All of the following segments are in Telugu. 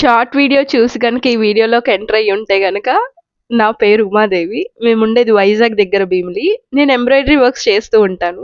షార్ట్ వీడియో చూసి కనుక ఈ వీడియోలోకి ఎంటర్ అయ్యి ఉంటే కనుక నా పేరు ఉమాదేవి. మేము ఉండేది వైజాగ్ దగ్గర భీమిలి. నేను ఎంబ్రాయిడరీ వర్క్స్ చేస్తూ ఉంటాను.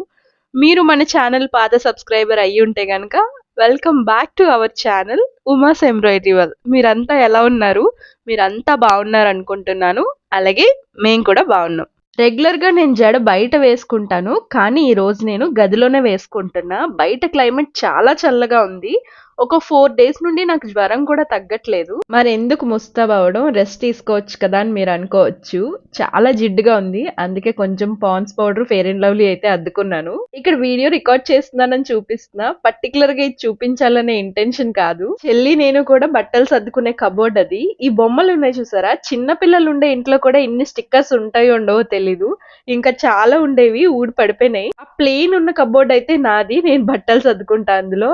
మీరు మన ఛానల్ పాత సబ్స్క్రైబర్ అయ్యి ఉంటే కనుక welcome back to our channel Uma's embroidery work. మీరంతా ఎలా ఉన్నారు? మీరంతా బాగున్నారు అనుకుంటున్నాను. అలాగే మేము కూడా బాగున్నాం. రెగ్యులర్గా నేను జడ బయట వేసుకుంటాను. కానీ ఈరోజు నేను గదిలోనే వేసుకుంటున్నా. బయట క్లైమేట్ చాలా చల్లగా ఉంది. ఒక ఫోర్ డేస్ నుండి నాకు జ్వరం కూడా తగ్గట్లేదు. మరి ఎందుకు ముస్తాబ్ అవ్వడం? రెస్ట్ తీసుకోవచ్చు కదా అని మీరు అనుకోవచ్చు. చాలా జిడ్డుగా ఉంది. అందుకే కొంచెం Pond's powder Fair and Lovely అయితే అద్దుకున్నాను. ఇక్కడ వీడియో రికార్డ్ చేస్తున్నానని చూపిస్తున్నా. పర్టికులర్గా ఇది చూపించాలనే ఇంటెన్షన్ కాదు. చెల్లి నేను కూడా బట్టలు సర్దుకునే కబోర్డ్ అది. ఈ బొమ్మలు ఉన్నాయి చూసారా? చిన్న పిల్లలు ఉండే ఇంట్లో కూడా ఇన్ని స్టిక్కర్స్ ఉంటాయో ఉండవో తెలీదు. ఇంకా చాలా ఉండేవి ఊడి పడిపోయినాయి. ఆ ప్లెయిన్ ఉన్న కబోర్డ్ అయితే నాది. నేను బట్టలు సర్దుకుంటా అందులో.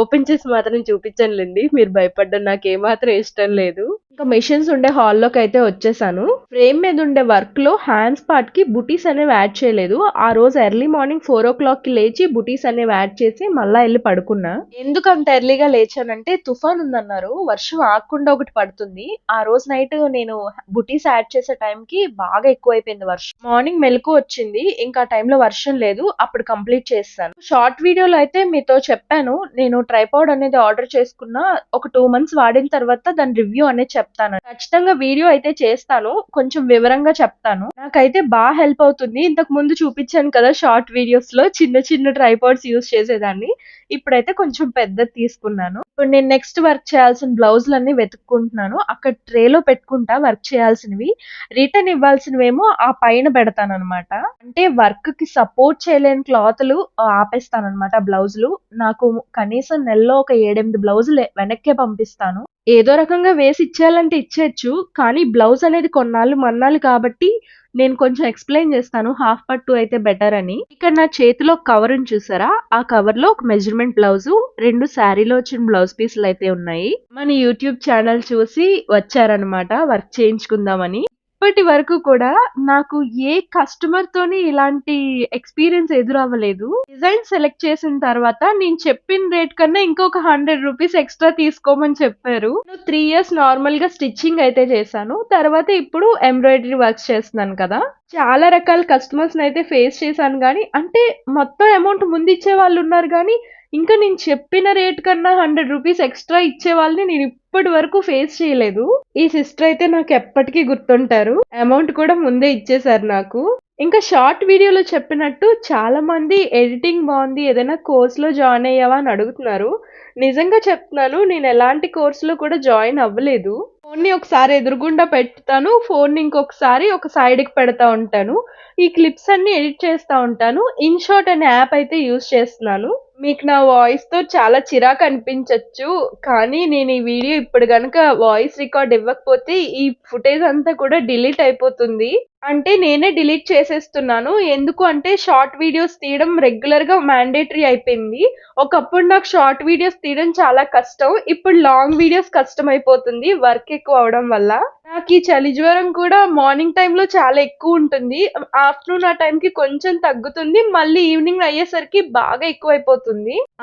ఓపెన్ చేసి మాత్రం చూపించనులేండి. మీరు భయపడ్డం నాకు ఏమాత్రం ఇష్టం లేదు. ఇంకా మెషిన్స్ ఉండే హాల్లోకి అయితే వచ్చేసాను. ఫ్రేమ్ మీద ఉండే వర్క్లో హ్యాండ్స్ పార్ట్కి బుటీస్ అనేవి యాడ్ చేయలేదు. ఆ రోజు ఎర్లీ మార్నింగ్ ఫోర్ ఓ క్లాక్కి లేచి బుటీస్ అనేవి యాడ్ చేసి మళ్ళా వెళ్ళి పడుకున్నా. ఎందుకు అంత ఎర్లీగా లేచానంటే తుఫాన్ ఉందన్నారు. వర్షం ఆగకుండా ఒకటి పడుతుంది. ఆ రోజు నైట్ నేను బుటీస్ యాడ్ చేసే టైం కి బాగా ఎక్కువైపోయింది వర్షం. మార్నింగ్ మెలకు వచ్చింది. ఇంకా ఆ టైంలో వర్షం లేదు. అప్పుడు కంప్లీట్ చేస్తాను. షార్ట్ వీడియోలో అయితే మీతో చెప్పాను. నేను ట్రైపాడ్ అనేది ఆర్డర్ చేసుకున్న. ఒక టూ మంత్స్ వాడిన తర్వాత దాని రివ్యూ అనేది చెప్తాను. ఖచ్చితంగా వీడియో అయితే చేస్తాను. కొంచెం వివరంగా చెప్తాను. నాకైతే బాగా హెల్ప్ అవుతుంది. ఇంతకు ముందు చూపించాను కదా షార్ట్ వీడియోస్లో చిన్న చిన్న ట్రైపాడ్స్ యూస్ చేసేదాన్ని. ఇప్పుడైతే కొంచెం పెద్దది తీసుకున్నాను. ఇప్పుడు నేను నెక్స్ట్ వర్క్ చేయాల్సిన బ్లౌజులన్నీ వెతుక్కుంటున్నాను. అక్కడ ట్రేలో పెట్టుకుంటా వర్క్ చేయాల్సినవి. రిటర్న్ ఇవ్వాల్సినవేమో ఆ పైన పెడతాను అనమాట అంటే వర్క్కి సపోర్ట్ చేయలేని క్లాత్లు ఆపేస్తాను అనమాట బ్లౌజులు. నాకు కనీసం నెలలో ఒక ఏడెనిమిది బ్లౌజులు వెనక్కే పంపిస్తాను. ఏదో రకంగా వేసి ఇచ్చేయాలంటే ఇచ్చేయచ్చు కానీ బ్లౌజ్ అనేది కొన్నాళ్ళు మన్నాళ్ళు కాబట్టి నేను కొంచెం ఎక్స్ప్లెయిన్ చేస్తాను హాఫ్ పట్టు అయితే బెటర్ అని. ఇక్కడ నా చేతిలో కవర్ చూసారా? ఆ కవర్లో ఒక మెజర్మెంట్ బ్లౌజ్ రెండు శారీలో వచ్చిన బ్లౌజ్ పీసులు అయితే ఉన్నాయి. మన యూట్యూబ్ ఛానల్ చూసి వచ్చారనమాట వర్క్ చేయించుకుందామని. ఇప్పటి వరకు కూడా నాకు ఏ కస్టమర్ తోని ఇలాంటి ఎక్స్పీరియన్స్ ఎదురవ్వలేదు. డిజైన్ సెలెక్ట్ చేసిన తర్వాత నేను చెప్పిన రేట్ కన్నా ఇంకొక హండ్రెడ్ రూపీస్ ఎక్స్ట్రా తీసుకోమని చెప్పారు. నేను త్రీ ఇయర్స్ నార్మల్గా స్టిచ్చింగ్ అయితే చేశాను. తర్వాత ఇప్పుడు ఎంబ్రాయిడరీ వర్క్స్ చేస్తున్నాను కదా. చాలా రకాల కస్టమర్స్ అయితే ఫేస్ చేశాను కానీ అంటే మొత్తం అమౌంట్ ముందు ఇచ్చే వాళ్ళు ఉన్నారు కానీ ఇంకా నేను చెప్పిన రేట్ కన్నా హండ్రెడ్ రూపీస్ ఎక్స్ట్రా ఇచ్చే వాళ్ళని నేను ఇప్పటి వరకు ఫేస్ చేయలేదు. ఈ సిస్టర్ అయితే నాకు ఎప్పటికీ గుర్తుంటారు. అమౌంట్ కూడా ముందే ఇచ్చేసారు నాకు. ఇంకా షార్ట్ వీడియోలో చెప్పినట్టు చాలా మంది ఎడిటింగ్ బాగుంది ఏదైనా కోర్సులో జాయిన్ అయ్యావా అని అడుగుతున్నారు. నిజంగా చెప్తున్నాను నేను ఎలాంటి కోర్సులో కూడా జాయిన్ అవ్వలేదు. ఫోన్ని ఒకసారి ఎదురుగుండా పెడతాను ఫోన్ని ఇంకొకసారి ఒక సైడ్కి పెడతా ఉంటాను. ఈ క్లిప్స్ అన్ని ఎడిట్ చేస్తూ ఉంటాను. ఇన్షాట్ అనే యాప్ అయితే యూస్ చేస్తున్నాను. మీకు నా వాయిస్తో చాలా చిరాకు అనిపించవచ్చు కానీ నేను ఈ వీడియో ఇప్పుడు కనుక వాయిస్ రికార్డ్ ఇవ్వకపోతే ఈ ఫుటేజ్ అంతా కూడా డిలీట్ అయిపోతుంది. అంటే నేనే డిలీట్ చేసేస్తున్నాను. ఎందుకు అంటే షార్ట్ వీడియోస్ తీయడం రెగ్యులర్గా మ్యాండేటరీ అయిపోయింది. ఒకప్పుడు నాకు షార్ట్ వీడియోస్ తీయడం చాలా కష్టం. ఇప్పుడు లాంగ్ వీడియోస్ కష్టం అయిపోతుంది వర్క్ ఎక్కువ అవడం వల్ల. నాకు ఈ చలి జ్వరం కూడా మార్నింగ్ టైంలో చాలా ఎక్కువ ఉంటుంది. ఆఫ్టర్నూన్ ఆ టైంకి కొంచెం తగ్గుతుంది. మళ్ళీ ఈవినింగ్ అయ్యేసరికి బాగా ఎక్కువైపోతుంది.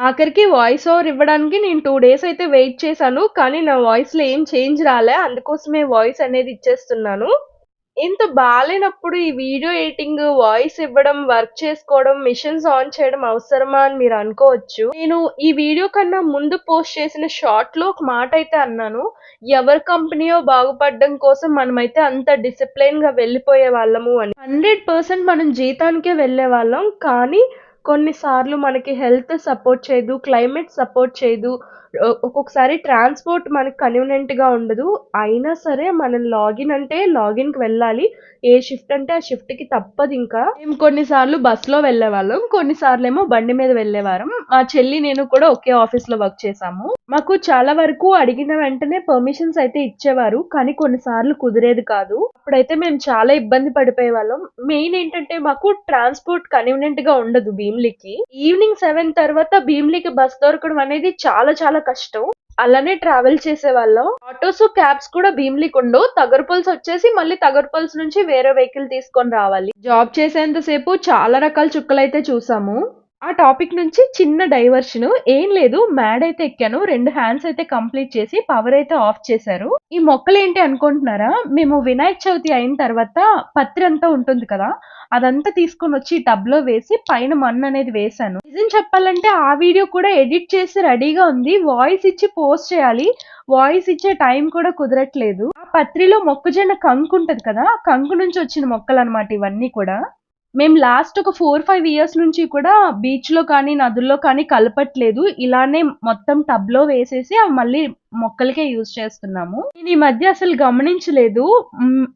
ఆఖరికి వాయిస్ ఓవర్ ఇవ్వడానికి నేను టూ డేస్ అయితే వెయిట్ చేశాను కానీ నా వాయిస్లో ఏం చేంజ్ రాలే అందుకోసమే వాయిస్ అనేది ఇచ్చేస్తున్నాను. ఇంత బాగాలేనప్పుడు ఈ వీడియో ఎడిటింగ్ వాయిస్ ఇవ్వడం వర్క్ చేసుకోవడం మిషన్స్ ఆన్ చేయడం అవసరమా అని మీరు అనుకోవచ్చు. నేను ఈ వీడియో కన్నా ముందు పోస్ట్ చేసిన షార్ట్లో ఒక మాట అయితే అన్నాను. ఎవరి కంపెనీయో బాగుపడడం కోసం మనమైతే అంత డిసిప్లైన్గా వెళ్ళిపోయే వాళ్ళము అని. హండ్రెడ్ పర్సెంట్ మనం జీతానికే వెళ్ళే వాళ్ళం కానీ కొన్నిసార్లు మనకి హెల్త్ సపోర్ట్ చేయదు క్లైమేట్ సపోర్ట్ చేయదు ఒక్కొక్కసారి ట్రాన్స్పోర్ట్ మనకి కన్వీనియంట్గా ఉండదు. అయినా సరే మనం లాగిన్ అంటే లాగిన్కి వెళ్ళాలి. ఏ షిఫ్ట్ అంటే ఆ షిఫ్ట్కి తప్పదు ఇంకా. మేము కొన్నిసార్లు బస్సులో వెళ్ళేవాళ్ళం. కొన్నిసార్లు ఏమో బండి మీద వెళ్ళేవారం. మా చెల్లి నేను కూడా ఒకే ఆఫీస్లో వర్క్ చేసాము మాకు చాలా వరకు అడిగిన వెంటనే పర్మిషన్స్ అయితే ఇచ్చేవారు. కానీ కొన్నిసార్లు కుదిరేది కాదు. అప్పుడైతే మేము చాలా ఇబ్బంది పడిపోయే వాళ్ళం మెయిన్ ఏంటంటే మాకు ట్రాన్స్పోర్ట్ కన్వీనియంట్గా ఉండదు భీమ్లీకి. ఈవినింగ్ సెవెన్ తర్వాత భీమ్లీకి బస్ దొరకడం అనేది చాలా చాలా కష్టం. అలానే ట్రావెల్ చేసే వాళ్ళం ఆటోస్ క్యాబ్స్ కూడా భీమ్లీకి ఉండవు తగర్పల్స్ వచ్చేసి మళ్ళీ తగర్పల్స్ నుంచి వేరే వెహికల్ తీసుకొని రావాలి. జాబ్ చేసేంత సేపు చాలా రకాల చుక్కలు అయితే చూసాము. ఆ టాపిక్ నుంచి చిన్న డైవర్షన్ ఏం లేదు మ్యాడ్ అయితే ఎక్కాను రెండు హ్యాండ్స్ అయితే కంప్లీట్ చేసి పవర్ అయితే ఆఫ్ చేశారు. ఈ మొక్కలు ఏంటి అనుకుంటున్నారా? మేము వినాయక చవితి అయిన తర్వాత పత్రి అంతా ఉంటుంది కదా అదంతా తీసుకొని వచ్చి టబ్లో వేసి పైన మన్ను అనేది వేశాను. నిజం చెప్పాలంటే ఆ వీడియో కూడా ఎడిట్ చేసి రెడీగా ఉంది. వాయిస్ ఇచ్చి పోస్ట్ చేయాలి. వాయిస్ ఇచ్చే టైం కూడా కుదరట్లేదు. ఆ పత్రిలో మొక్కజొన్న కంకు ఉంటది కదా కంకు నుంచి వచ్చిన మొక్కలు అనమాట ఇవన్నీ కూడా. మేము లాస్ట్ ఒక ఫోర్ ఫైవ్ ఇయర్స్ నుంచి కూడా బీచ్లో కానీ నదుల్లో కానీ కలపట్లేదు. ఇలానే మొత్తం టబ్లో వేసేసి అవి మళ్ళీ మొక్కలకే యూజ్ చేస్తున్నాము. నేను ఈ మధ్య అసలు గమనించలేదు.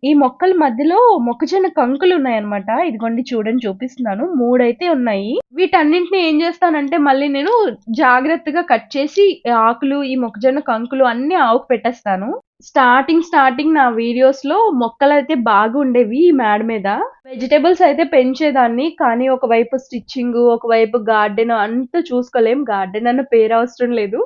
ఈ మొక్కల మధ్యలో మొక్కజొన్న కంకులు ఉన్నాయన్నమాట. ఇదిగోండి చూడండి చూపిస్తున్నాను. మూడైతే ఉన్నాయి. వీటన్నింటిని ఏం చేస్తానంటే మళ్ళీ నేను జాగ్రత్తగా కట్ చేసి ఆకులు ఈ మొక్కజొన్న కంకులు అన్ని ఆవుకు పెట్టేస్తాను. స్టార్టింగ్ స్టార్టింగ్ నా వీడియోస్లో మొక్కలు అయితే బాగుండేవి ఈ మేడ మీద. వెజిటేబుల్స్ అయితే పెంచేదాన్ని కానీ ఒకవైపు స్టిచ్చింగ్ ఒకవైపు గార్డెన్ అంతా చూసుకోలేం. గార్డెన్ అన్న పేరు అవసరం లేదు.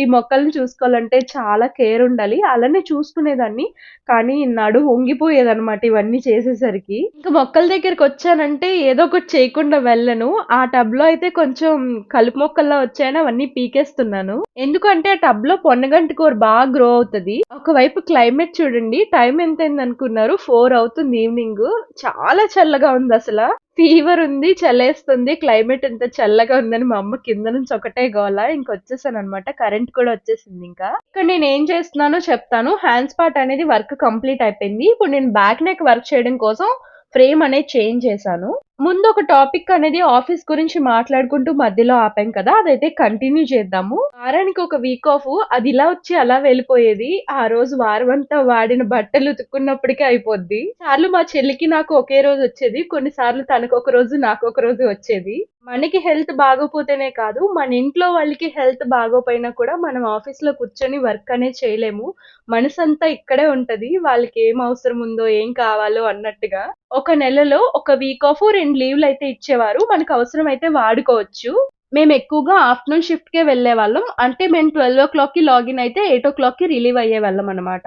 ఈ మొక్కల్ని చూసుకోవాలంటే చాలా కేర్ ఉండాలి. అలానే చూసుకునేదాన్ని కానీ నడు వంగిపోయేదన్నమాట ఇవన్నీ చేసేసరికి. ఇంకా మొక్కల దగ్గరికి వచ్చానంటే ఏదో ఒకటి చేయకుండా వెళ్ళను. ఆ టబ్లో అయితే కొంచెం కలుపు మొక్కల్లో వచ్చాయని అవన్నీ పీకేస్తున్నాను. ఎందుకంటే ఆ టబ్లో పొన్నగంటి కూర బాగా గ్రో అవుతుంది. ఒకవైపు క్లైమేట్ చూడండి టైం ఎంత అయింది అనుకున్నారు ఫోర్ అవుతుంది ఈవినింగ్. చాలా చల్లగా ఉంది అసలు. ఫీవర్ ఉంది చల్లేస్తుంది క్లైమేట్ ఎంత చల్లగా ఉందని మా అమ్మ కింద నుంచి ఒకటే గోల. ఇంకొచ్చేసాను అనమాట కరెంట్ కూడా వచ్చేసింది ఇంకా. ఇక్కడ నేను ఏం చేస్తున్నానో చెప్తాను. హ్యాండ్స్ పార్ట్ అనేది వర్క్ కంప్లీట్ అయిపోయింది. ఇప్పుడు నేను బ్యాక్ నెక్ వర్క్ చేయడం కోసం ఫ్రేమ్ అనేది చేంజ్ చేశాను. ముందు ఒక టాపిక్ అనేది ఆఫీస్ గురించి మాట్లాడుకుంటూ మధ్యలో ఆపాం కదా అదైతే కంటిన్యూ చేద్దాము. వారానికి ఒక వీక్ ఆఫ్ అది ఇలా వచ్చి అలా వెళ్ళిపోయేది. ఆ రోజు వారం అంతా వాడిన బట్టలు ఉతుక్కున్నప్పటికే అయిపోద్ది. సార్లు మా చెల్లికి నాకు ఒకే రోజు వచ్చేది కొన్నిసార్లు తనకు ఒక రోజు నాకు ఒక రోజు వచ్చేది. మనకి హెల్త్ బాగోపోతేనే కాదు మన ఇంట్లో వాళ్ళకి హెల్త్ బాగోపోయినా కూడా మనం ఆఫీస్లో కూర్చొని వర్క్ అనేది చేయలేము. మనసంతా ఇక్కడే ఉంటది వాళ్ళకి ఏం అవసరం ఉందో ఏం కావాలో అన్నట్టుగా. ఒక నెలలో ఒక వీక్ ఆఫ్ రెండు లీవ్లు అయితే ఇచ్చేవారు. మనకు అవసరం అయితే వాడుకోవచ్చు. మేము ఎక్కువగా ఆఫ్టర్నూన్ షిఫ్ట్ వెళ్ళే వెళ్ళే వాళ్ళం. అంటే మేము ట్వెల్వ్ ఓ క్లాక్కి లాగిన్ అయితే ఎయిట్ ఓ క్లాక్కి రిలీవ్ అయ్యే వాళ్ళం అనమాట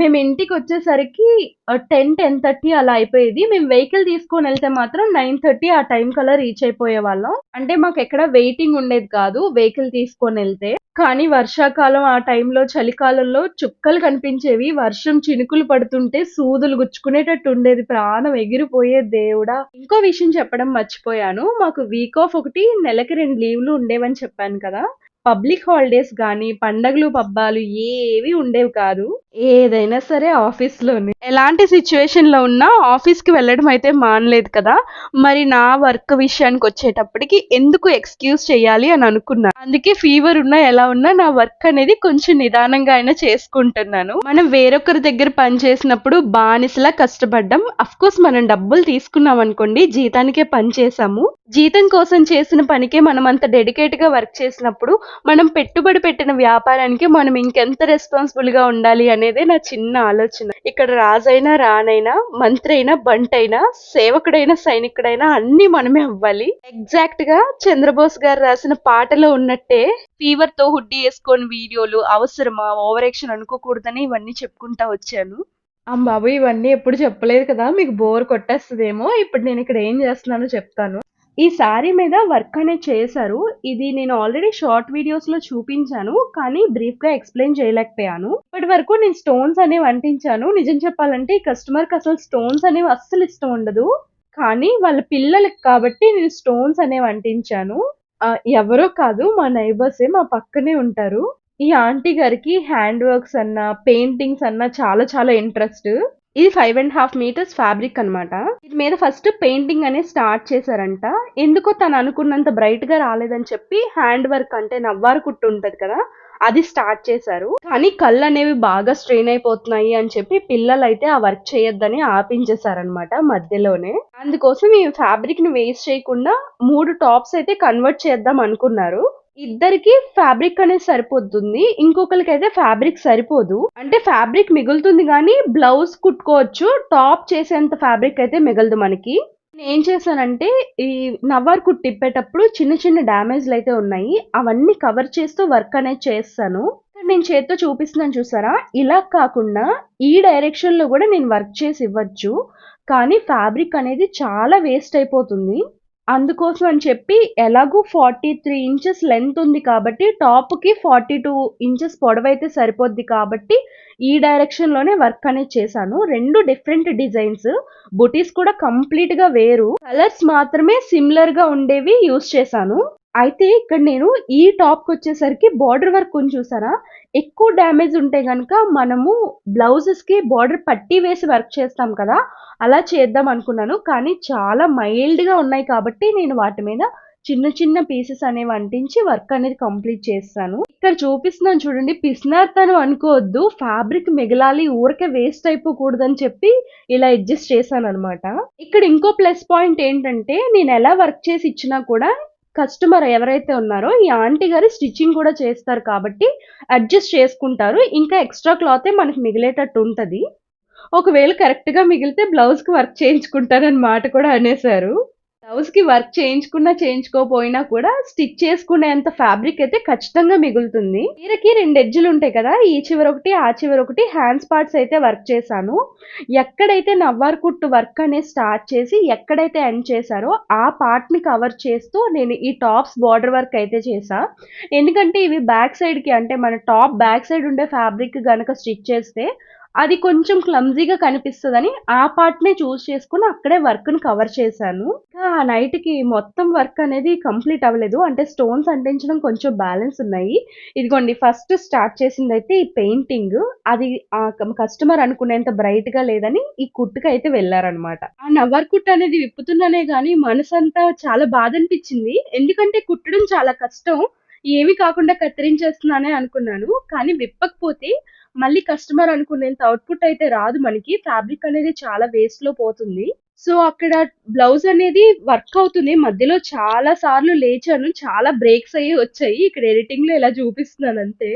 మేము ఇంటికి వచ్చేసరికి టెన్ టెన్ థర్టీ అలా అయిపోయేది. మేము వెహికల్ తీసుకొని వెళ్తే మాత్రం నైన్ థర్టీ ఆ టైం కల్లా రీచ్ అయిపోయే వాళ్ళం అంటే మాకు ఎక్కడ వెయిటింగ్ ఉండేది కాదు వెహికల్ తీసుకొని వెళ్తే. కానీ వర్షాకాలం ఆ టైంలో చలికాలంలో చుక్కలు కనిపించేవి. వర్షం చినుకులు పడుతుంటే సూదులు గుచ్చుకునేటట్టు ఉండేది. ప్రాణం ఎగిరిపోయే దేవుడా. ఇంకో విషయం చెప్పడం మర్చిపోయాను. మాకు వీక్ ఆఫ్ ఒకటి నెలకి రెండు లీవ్లు ఉండేవని చెప్పాను కదా. పబ్లిక్ హాలిడేస్ కానీ పండగలు పబ్బాలు ఏవి ఉండేవి కాదు. ఏదైనా సరే ఆఫీస్లోనే ఎలాంటి సిచ్యువేషన్లో ఉన్నా ఆఫీస్కి వెళ్ళడం అయితే మానలేదు కదా. మరి నా వర్క్ విషయానికి వచ్చేటప్పటికి ఎందుకు ఎక్స్క్యూజ్ చేయాలి అని అనుకున్నా. అందుకే ఫీవర్ ఉన్నా ఎలా ఉన్నా నా వర్క్ అనేది కొంచెం నిదానంగా అయినా చేసుకుంటున్నాను. మనం వేరొకరి దగ్గర పని చేసినప్పుడు బానిసలా కష్టపడ్డం అఫ్ కోర్స్ మనం డబ్బులు తీసుకున్నాం అనుకోండి జీతానికే పని చేసాము జీతం కోసం చేసిన పనికే మనం అంత డెడికేట్గా వర్క్ చేసినప్పుడు మనం పెట్టుబడి పెట్టిన వ్యాపారానికి మనం ఇంకెంత రెస్పాన్సిబుల్గా ఉండాలి అనేదే నా చిన్న ఆలోచన. ఇక్కడ రాజైనా రానైనా మంత్రి అయినా బంట్ అయినా సేవకుడైనా సైనికుడైనా అన్ని మనమే అవ్వాలి. ఎగ్జాక్ట్గా చంద్రబోస్ గారు రాసిన పాటలో ఉన్నట్టే ఫీవర్తో హుడ్డీ వేసుకొని వీడియోలు అవసరమా ఓవర్ యాక్షన్ అనుకోకూడదని ఇవన్నీ చెప్పుకుంటా వచ్చాను. బాబు ఇవన్నీ ఎప్పుడు చెప్పలేదు కదా మీకు బోర్ కొట్టేస్తుందేమో. ఇప్పుడు నేను ఇక్కడ ఏం చేస్తున్నానో చెప్తాను. ఈ శారీ మీద వర్క్ అనేది చేశారు. ఇది నేను ఆల్రెడీ షార్ట్ వీడియోస్లో చూపించాను కానీ బ్రీఫ్గా ఎక్స్ప్లెయిన్ చేయలేకపోయాను. ఇప్పటి వరకు నేను స్టోన్స్ అనేవి అంటించాను. నిజం చెప్పాలంటే ఈ కస్టమర్కి అసలు స్టోన్స్ అనేవి అస్సలు ఇష్టం ఉండదు. కానీ వాళ్ళ పిల్లలకి కాబట్టి నేను స్టోన్స్ అనేవి అంటించాను. ఎవరో కాదు మా నైబర్సే మా పక్కనే ఉంటారు. ఈ ఆంటీ గారికి హ్యాండ్ వర్క్స్ అన్న పెయింటింగ్స్ అన్న చాలా చాలా ఇంట్రెస్ట్ ఇది five and half metres fabric అన్నమాట. ఇది మీద ఫస్ట్ పెయింటింగ్ అనేది స్టార్ట్ చేశారంట. ఎందుకో తను అనుకున్నంత బ్రైట్గా రాలేదని చెప్పి హ్యాండ్ వర్క్ అంటే నవ్వారు కుట్టు ఉంటది కదా అది స్టార్ట్ చేశారు. కానీ కళ్ళు అనేవి బాగా స్ట్రెయిన్ అయిపోతున్నాయి అని చెప్పి పిల్లలు అయితే ఆ వర్క్ చేయొద్దని ఆపించేశారనమాట మధ్యలోనే. అందుకోసం ఈ ఫ్యాబ్రిక్ని వేస్ట్ చేయకుండా మూడు టాప్స్ అయితే కన్వర్ట్ చేద్దాం అనుకున్నారు. ఇద్దరికి ఫ్యాబ్రిక్ అనేది సరిపోతుంది. ఇంకొకరికి అయితే ఫ్యాబ్రిక్ సరిపోదు. అంటే ఫ్యాబ్రిక్ మిగులుతుంది కానీ బ్లౌజ్ కుట్టుకోవచ్చు. టాప్ చేసేంత ఫ్యాబ్రిక్ అయితే మిగలదు మనకి. నేను ఏం చేశానంటే ఈ నవ్వర్ కుట్ తిప్పేటప్పుడు చిన్న చిన్న డ్యామేజ్లు అయితే ఉన్నాయి. అవన్నీ కవర్ చేస్తూ వర్క్ అనేది చేస్తాను. నేను చేత్తో చూపిస్తున్నాను చూసారా? ఇలా కాకుండా ఈ డైరెక్షన్లో కూడా నేను వర్క్ చేసి ఇవ్వచ్చు. కానీ ఫ్యాబ్రిక్ అనేది చాలా వేస్ట్ అయిపోతుంది. అందుకోసం అని చెప్పి ఎలాగో ఫార్టీ త్రీ ఇంచెస్ లెంత్ ఉంది కాబట్టి టాప్కి ఫార్టీ టూ ఇంచెస్ పొడవైతే సరిపోద్ది కాబట్టి ఈ డైరెక్షన్లోనే వర్క్ అనేది చేశాను. రెండు డిఫరెంట్ డిజైన్స్. బుటీస్ కూడా కంప్లీట్గా వేరు. కలర్స్ మాత్రమే సిమిలర్గా ఉండేవి యూస్ చేశాను. అయితే ఇక్కడ నేను ఈ టాప్కి వచ్చేసరికి బార్డర్ వర్క్ కొంచెం చూసారా? ఎక్కువ డ్యామేజ్ ఉంటే కనుక మనము బ్లౌజెస్కి బార్డర్ పట్టి వేసి వర్క్ చేస్తాం కదా? అలా చేద్దాం అనుకున్నాను. కానీ చాలా మైల్డ్గా ఉన్నాయి కాబట్టి నేను వాటి మీద చిన్న చిన్న పీసెస్ అనేవి అంటించి వర్క్ అనేది కంప్లీట్ చేస్తాను. ఇక్కడ చూపిస్తున్నాను చూడండి. పిసినార్తను అనుకోవద్దు. ఫ్యాబ్రిక్ మిగలాలి. ఊరికే వేస్ట్ అయిపోకూడదని చెప్పి ఇలా అడ్జస్ట్ చేశాను అనమాట ఇక్కడ ఇంకో ప్లస్ పాయింట్ ఏంటంటే నేను ఎలా వర్క్ చేసి ఇచ్చినా కూడా కస్టమర్ ఎవరైతే ఉన్నారో ఈ ఆంటీ గారు స్టిచ్చింగ్ కూడా చేస్తారు కాబట్టి అడ్జస్ట్ చేసుకుంటారు. ఇంకా ఎక్స్ట్రా క్లాతే మనకి మిగిలేటట్టు ఉంటుంది. ఒకవేళ కరెక్ట్గా మిగిలితే బ్లౌజ్కి వర్క్ చేయించుకుంటారని మాట కూడా అనేసారు బ్లౌజ్కి వర్క్ చేయించుకున్నా చేయించుకోపోయినా కూడా స్టిచ్ చేసుకునేంత ఫ్యాబ్రిక్ అయితే ఖచ్చితంగా మిగులుతుంది. చీరకి రెండు ఎడ్జులు ఉంటాయి కదా ఈ చివర ఒకటి ఆ చివర ఒకటి హ్యాండ్స్ పార్ట్స్ అయితే వర్క్ చేశాను. ఎక్కడైతే నవ్వార్ కుట్టు వర్క్ అనేది స్టార్ట్ చేసి ఎక్కడైతే ఎండ్ చేశారో ఆ పార్ట్ని కవర్ చేస్తూ నేను ఈ టాప్స్ బార్డర్ వర్క్ అయితే చేసా ఎందుకంటే ఇవి బ్యాక్ సైడ్కి అంటే మన టాప్ బ్యాక్ సైడ్ ఉండే ఫ్యాబ్రిక్ కనుక స్టిచ్ చేస్తే అది కొంచెం క్లమ్జీగా కనిపిస్తుందని ఆ పార్ట్నే చూస్ చేసుకుని అక్కడే వర్క్ని కవర్ చేశాను. ఆ నైట్కి మొత్తం వర్క్ అనేది కంప్లీట్ అవ్వలేదు. అంటే స్టోన్స్ అంటించడం కొంచెం బ్యాలెన్స్ ఉన్నాయి. ఇదిగోండి ఫస్ట్ స్టార్ట్ చేసింది అయితే ఈ పెయింటింగ్. అది ఆ కస్టమర్ అనుకునేంత బ్రైట్గా లేదని ఈ కుట్టుకి అయితే వెళ్ళారనమాట. ఆ నవర్ కుట్టు అనేది విప్పుతున్నానే కానీ మనసంతా చాలా బాధ అనిపించింది. ఎందుకంటే కుట్టడం చాలా కష్టం. ఏమి కాకుండా కత్తిరించేస్తున్నానే అనుకున్నాను. కానీ విప్పకపోతే మళ్ళీ కస్టమర్ అనుకునేంత అవుట్పుట్ అయితే రాదు మనకి. ఫ్యాబ్రిక్ అనేది చాలా వేస్ట్లో పోతుంది. సో అక్కడ బ్లౌజ్ అనేది వర్క్ అవుతుంది. మధ్యలో చాలా సార్లు లేచాను. చాలా బ్రేక్స్ అయ్యి వచ్చాయి. ఇక్కడ ఎడిటింగ్లో ఇలా చూపిస్తున్నాను అంతే.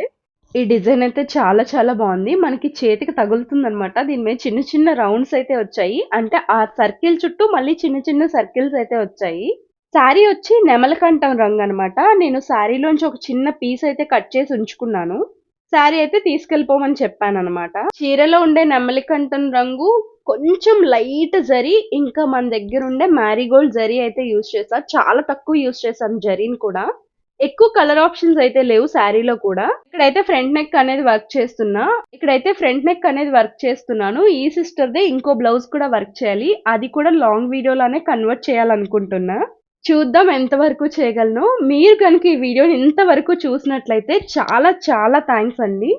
ఈ డిజైన్ అయితే చాలా చాలా బాగుంది. మనకి చేతికి తగులుతుంది అనమాట దీని మీద చిన్న చిన్న రౌండ్స్ అయితే వచ్చాయి. అంటే ఆ సర్కిల్ చుట్టూ మళ్ళీ చిన్న చిన్న సర్కిల్స్ అయితే వచ్చాయి. శారీ వచ్చి నెమలకంఠం రంగు అనమాట నేను శారీలోంచి ఒక చిన్న పీస్ అయితే కట్ చేసి ఉంచుకున్నాను. శారీ అయితే తీసుకెళ్ళిపోమని చెప్పాను అనమాట చీరలో ఉండే నెమలికంఠం రంగు కొంచెం లైట్ జరీ ఇంకా మన దగ్గర ఉండే మ్యారీగోల్డ్ జరీ అయితే యూజ్ చేశాను చాలా తక్కువ యూజ్ చేశాను జరీని కూడా. ఎక్కువ కలర్ ఆప్షన్స్ అయితే లేవు శారీలో కూడా. ఇక్కడైతే ఫ్రంట్ నెక్ అనేది వర్క్ చేస్తున్నా. ఇక్కడైతే ఫ్రంట్ నెక్ అనేది వర్క్ చేస్తున్నాను. ఈ సిస్టర్దే ఇంకో బ్లౌజ్ కూడా వర్క్ చేయాలి. అది కూడా లాంగ్ వీడియోలోనే కన్వర్ట్ చేయాలనుకుంటున్నా. చూద్దాం ఎంతవరకు చేయగలను. మీరు కనుక ఈ వీడియోని ఇంతవరకు చూసినట్లయితే చాలా చాలా థ్యాంక్స్ అండి.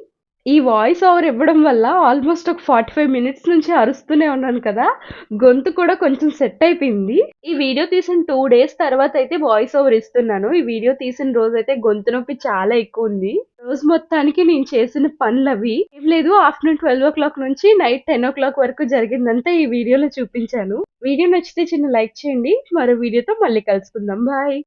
ఈ వాయిస్ ఓవర్ ఇవ్వడం వల్ల ఆల్మోస్ట్ ఒక ఫార్టీ ఫైవ్ మినిట్స్ నుంచి అరుస్తూనే ఉన్నాను కదా. గొంతు కూడా కొంచెం సెట్ అయిపోయింది. ఈ వీడియో తీసిన టూ డేస్ తర్వాత అయితే వాయిస్ ఓవర్ ఇస్తున్నాను. ఈ వీడియో తీసిన రోజు అయితే గొంతు నొప్పి చాలా ఎక్కువ ఉంది. రోజు మొత్తానికి నేను చేసిన పనులు అవి. ఏం లేదు ఆఫ్టర్నూన్ ట్వెల్వ్ ఓ క్లాక్ నుంచి నైట్ టెన్ ఓ క్లాక్ వరకు జరిగిందంతా ఈ వీడియోలో చూపించాను. వీడియో నచ్చితే చిన్న లైక్ చేయండి. మరో వీడియోతో మళ్ళీ కలుసుకుందాం. బాయ్